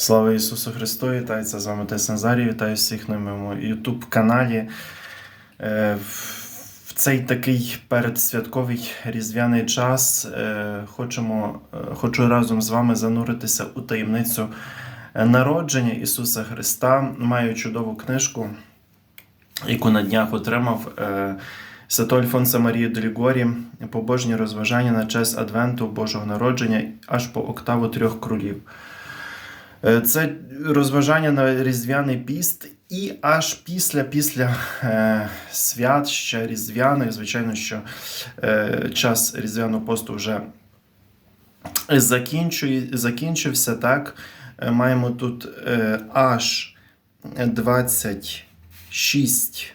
Слава Ісусу Христу! Вітається з вами Тес Назарій. Вітаю всіх на моєму YouTube каналі. Е, В цей такий передсвятковий різдвяний час е, хочемо, е, хочу разом з вами зануритися у таємницю народження Ісуса Христа. Маю чудову книжку, яку на днях отримав. Святого Альфонса Марії Делігорі побожні розважання на честь Адвенту Божого народження аж по октаву трьох кролів. Е, Це розважання на Різдвяний піст, і аж після після е, свят ще різдвяних, звичайно, що е, час різдвяного посту вже закінчує, закінчився. Так, Е, маємо тут е, аж 26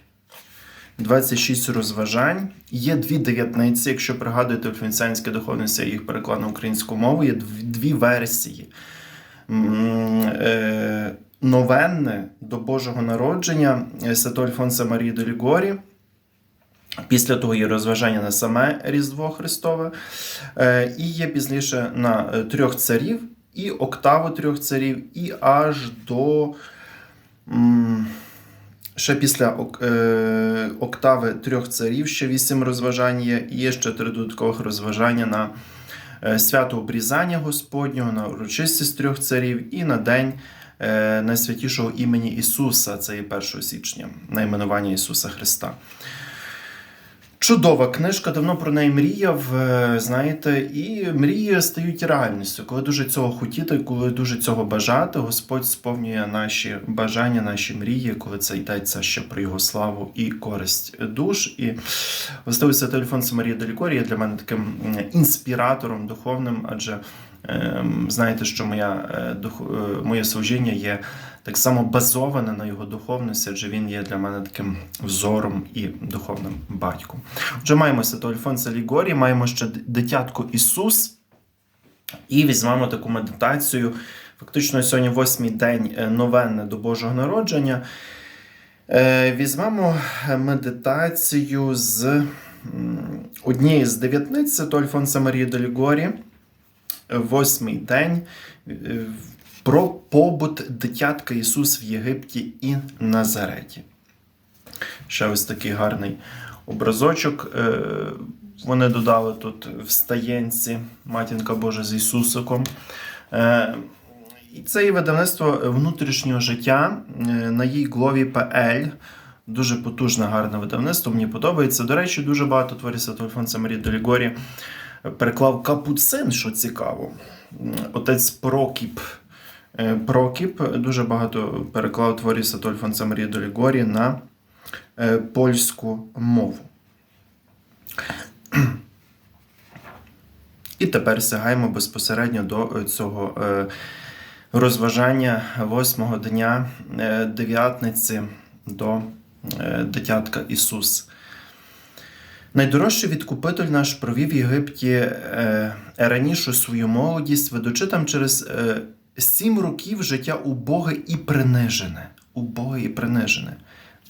26 розважань. Є дві дев'ятниці, якщо пригадуєте, Фінцянське духовність, я їх переклад на українську мову, є дві версії. Е, Новенне до Божого народження Святого Альфонса Марії до Лігорі. Після того є розважання на саме Різдво Христове. Е, І є пізніше на е, трьох царів, і октаву трьох царів, і аж до. Ще після октави трьох царів ще вісім розважань є. І є ще три додаткових розважання на свято обрізання Господнього, на урочистість трьох царів і на день е, найсвятішого імені Ісуса, це є 1 січня, найменування Ісуса Христа. Чудова книжка, давно про неї мріяв, е, знаєте, і мрії стають реальністю. Коли дуже цього хотіти, коли дуже цього бажати, Господь сповнює наші бажання, наші мрії, коли це йдеться ще про його славу і користь душ. І властивий святий Альфонс Марія є для мене таким інспіратором духовним, адже ем, знаєте, що моя, е, е, моє служіння є так само базоване на його духовності, адже він є для мене таким взором і духовним батьком. Отже, маємо Святого Альфонса Лігорі, маємо ще дитятко Ісус, і візьмемо таку медитацію. Фактично, сьогодні восьмий день е, новенне до Божого народження. Е, Візьмемо медитацію з однієї з дев'ятниць Альфонса Марії до Лігорі. Восьмий день е, про побут дитятка Ісус в Єгипті і Назареті. Ще ось такий гарний образочок. е, Вони додали тут в стаєнці Матінка Божа з Ісусиком. Е, І це є видавництво внутрішнього життя е, на їй глові ПЛ. Дуже потужне, гарне видавництво. Мені подобається. До речі, дуже багато творів Святого Альфонса Марії Долігорі переклав Капуцин, що цікаво. Отець Прокіп. Е, Прокіп дуже багато переклав творів Альфонса Марії Долігорі на е, польську мову. І тепер сягаємо безпосередньо до е, цього розважання восьмого дня дев'ятниці до дитятка Ісус. Найдорожчий відкупитель наш провів в Єгипті раніше свою молодість, ведучи там через сім років життя убоге і принижене. Убоге і принижене.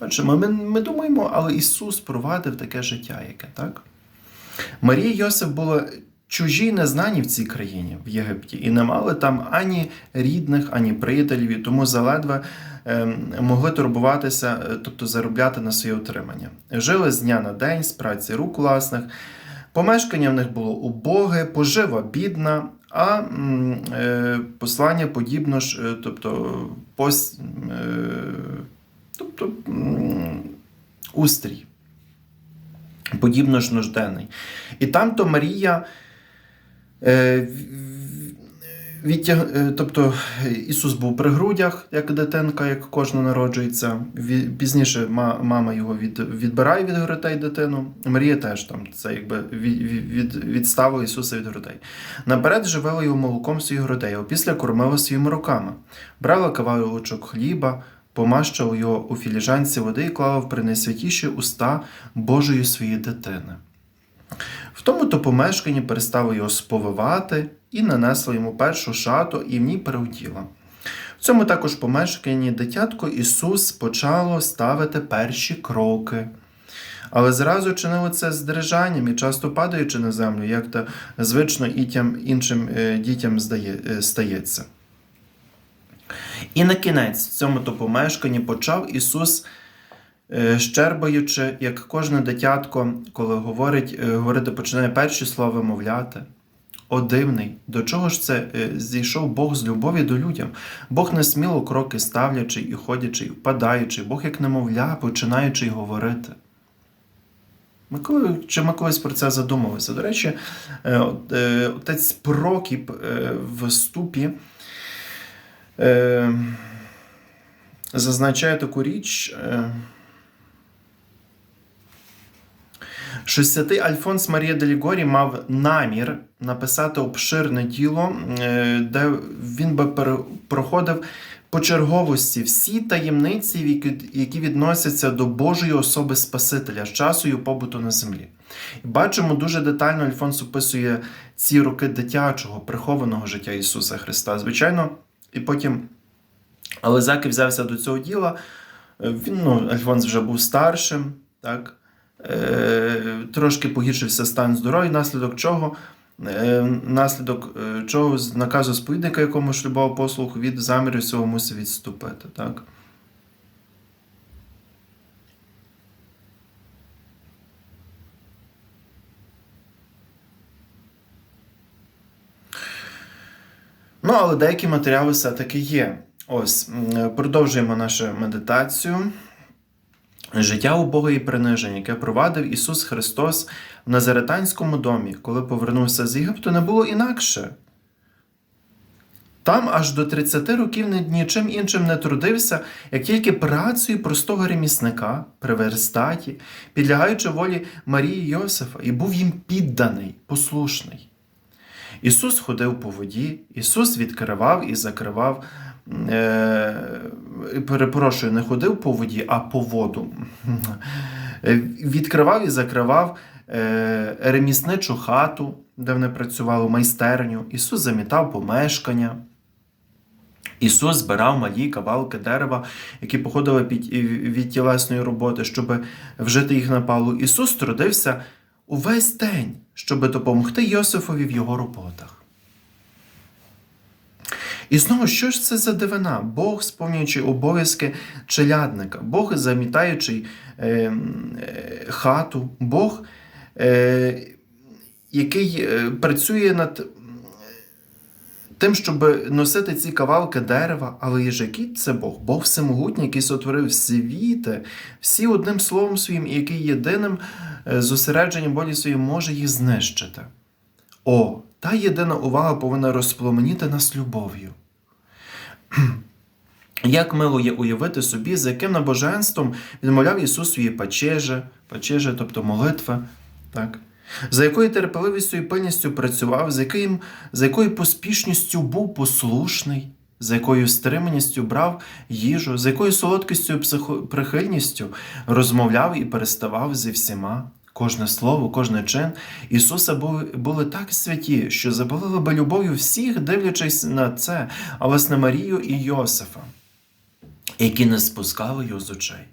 Бачимо, ми, ми думаємо, але Ісус провадив таке життя, яке так? Марія і Йосиф були чужі незнані в цій країні, в Єгипті, і не мали там ані рідних, ані приятелів, і тому заледве ем, могли турбуватися, е, тобто заробляти на своє утримання. Жили з дня на день, з праці рук власних. Помешкання в них було убоге, пожива бідна, а е, послання подібно ж, е, тобто, пос, е, тобто м, устрій. Подібно ж нужденний. І там то Марія е, відтяг... е, тобто Ісус був при грудях, як дитинка, як кожна народжується. Пізніше мама його від... відбирає від грудей дитину. Марія теж там це якби від... від... відставила Ісуса від грудей. Наперед живила його молоком своїх грудей, а після кормила своїми руками. Брала кавалочок хліба, помащувала його у філіжанці води і клала в принайсвятіші уста Божої своєї дитини. В тому то помешканні перестала його сповивати і нанесла йому першу шату і в ній переоділа. В цьому також помешканні дитятко Ісус почало ставити перші кроки. Але зразу чинило це з дрижанням і часто падаючи на землю, як то звично і тям іншим е, дітям здає, е, стається. І на кінець в цьому то помешканні почав Ісус, щербаючи, як кожне дитятко, коли говорить, е, говорити починає перші слова мовляти. О дивний, до чого ж це е, зійшов Бог з любові до людям? Бог не сміло кроки ставлячи і ходячи, і впадаючи, Бог як немовля, починаючи й говорити. Ми коли, чи ми колись про це задумалися? До речі, е, от, е, отець Прокіп е, в ступі е, зазначає таку річ. Е, що святий Альфонс Марія Делігорі мав намір написати обширне діло, е, де він би проходив по черговості всі таємниці, які- відносяться до Божої особи Спасителя з часу його побуту на землі. І бачимо, дуже детально Альфонс описує ці роки дитячого, прихованого життя Ісуса Христа. Звичайно, і потім але Заки взявся до цього діла. Е, Він, ну, Альфонс вже був старшим, так? Е, трошки погіршився стан здоров'я, наслідок чого, е, наслідок е, чого з наказу сповідника, якому шлюбав послуг від замірів цього мусив відступити. Так? Ну, але деякі матеріали все-таки є. Ось, продовжуємо нашу медитацію. Життя убого і приниження, яке провадив Ісус Христос в Назаретанському домі, коли повернувся з Єгипту, не було інакше. Там аж до 30 років нічим іншим не трудився, як тільки працею простого ремісника при верстаті, підлягаючи волі Марії Йосифа, і був їм підданий, послушний. Ісус ходив по воді, Ісус відкривав і закривав. Е, перепрошую, не ходив по воді, а по воду. Е, Відкривав і закривав е, ремісничу хату, де вони працювали, майстерню. Ісус замітав помешкання. Ісус збирав малі кавалки дерева, які походили під, від тілесної роботи, щоб вжити їх на палу. Ісус трудився увесь день, щоб допомогти Йосифові в його роботах. І знову, що ж це за дивина? Бог, сповнюючи обов'язки челядника, Бог замітаючи е, е, хату, Бог, е, який е, працює над тим, щоб носити ці кавалки дерева, але який це Бог? Бог всемогутній, який сотворив світи, всі одним словом своїм, і який єдиним е, зосередженням волі своєї може їх знищити. О, та єдина увага повинна розпломеніти нас любов'ю. Як мило є уявити собі, за яким набоженством відмовляв Ісус свої пачежі, пачежі, тобто молитви, так? за якою терпеливістю і пильністю працював, за, яким, за якою поспішністю був послушний, за якою стриманістю брав їжу, за якою солодкістю і прихильністю розмовляв і переставав зі всіма. Кожне слово, кожне чин Ісуса були, так святі, що запалили би любов'ю всіх, дивлячись на це, а власне Марію і Йосифа, які не спускали його з очей.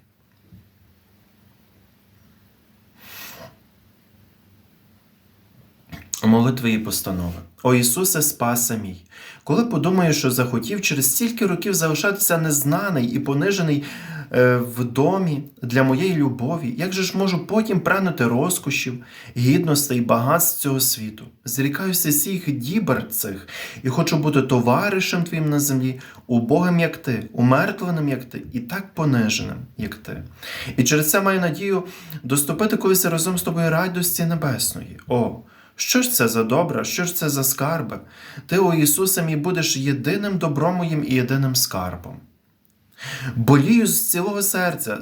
Молитви і постанови. О Ісусе, спасе мій! Коли подумаю, що захотів через стільки років залишатися незнаний і понижений в домі для моєї любові, як же ж можу потім прагнути розкошів, гідностей багатств цього світу? Зрікаюся всіх дібер цих і хочу бути товаришем твоїм на землі, убогим, як ти, умертвленим, як ти, і так пониженим, як ти. І через це маю надію доступити колись разом з тобою радості небесної. О! Що ж це за добра, що ж це за скарби? Ти, о Ісусе, мій будеш єдиним добром моїм і єдиним скарбом. Болію з цілого серця,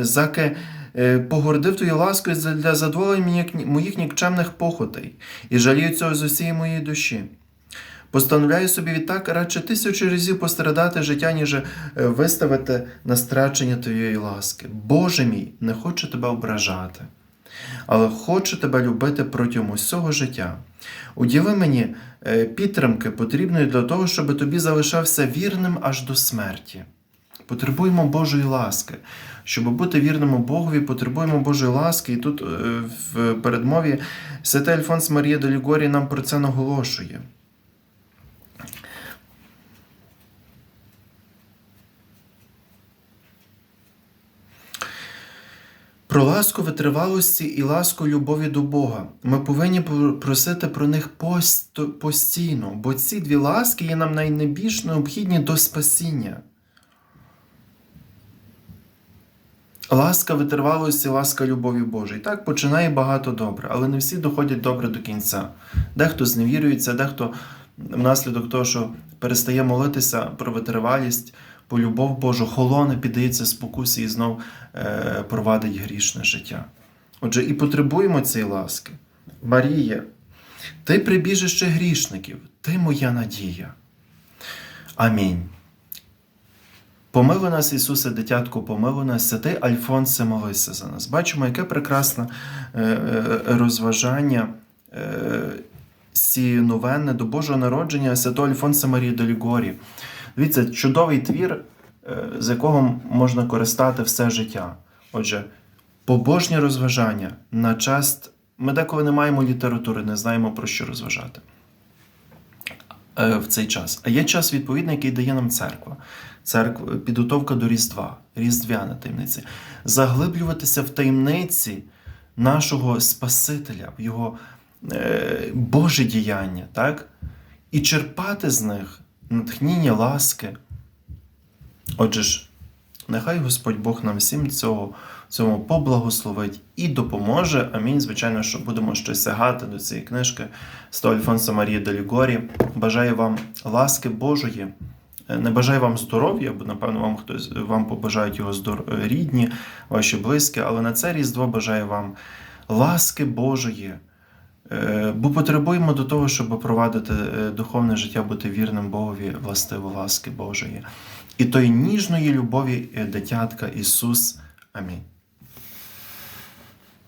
заки е, погордив твою ласкою для задоволення моїх- моїх нікчемних похотей, і жалію цього з усієї моєї душі. Постановляю собі відтак радше тисячу разів пострадати життя, ніж е, виставити на страчення твоєї ласки. Боже мій, не хочу тебе ображати але хочу тебе любити протягом усього життя. Уділи мені е, підтримки, потрібної для того, щоб тобі залишався вірним аж до смерті. Потребуємо Божої ласки. Щоб бути вірними Богові, потребуємо Божої ласки. І тут е, в передмові Святий Альфонс Марія Делігорі нам про це наголошує. Про ласку витривалості і ласку любові до Бога. Ми повинні просити про них постійно, бо ці дві ласки є нам найбільш необхідні до спасіння. Ласка витривалості, ласка любові Божої. Так починає багато добре, але не всі доходять добре до кінця. Дехто зневірюється, дехто внаслідок того, що перестає молитися про витривалість, по любов Божу, холоне, піддається спокусі і знов е, провадить грішне життя. Отже, і потребуємо цієї ласки. Марія, ти прибіжище грішників, ти моя надія. Амінь. Помилуй нас, Ісусе, дитятко, помилуй нас, святий Альфонсе, молися за нас. Бачимо, яке прекрасне е, е, розважання е, сіновенне до Божого народження святого Альфонса Марії до Лігорі. Дивіться, чудовий твір, з якого можна користати все життя. Отже, побожні розважання на час. Ми деколи не маємо літератури, не знаємо про що розважати в цей час. А є час відповідний, який дає нам церква. Церква, підготовка до Різдва, Різдвяна таємниця. Заглиблюватися в таємниці нашого Спасителя, в його е, Боже діяння, так? і черпати з них натхніння ласки. Отже ж, нехай Господь Бог нам всім цього, цьому поблагословить і допоможе. Амінь. Звичайно, що будемо ще сягати до цієї книжки з Альфонса Марії де Лігорі. Бажаю вам ласки Божої. Е, Не бажаю вам здоров'я, бо напевно вам хтось вам побажають його здор... е, рідні, ваші близькі, але на це Різдво бажаю вам ласки Божої. Е, Бо потребуємо до того, щоб провадити духовне життя, бути вірним Богові, властиво ласки Божої. І тої ніжної любові дитятка Ісус. Амінь.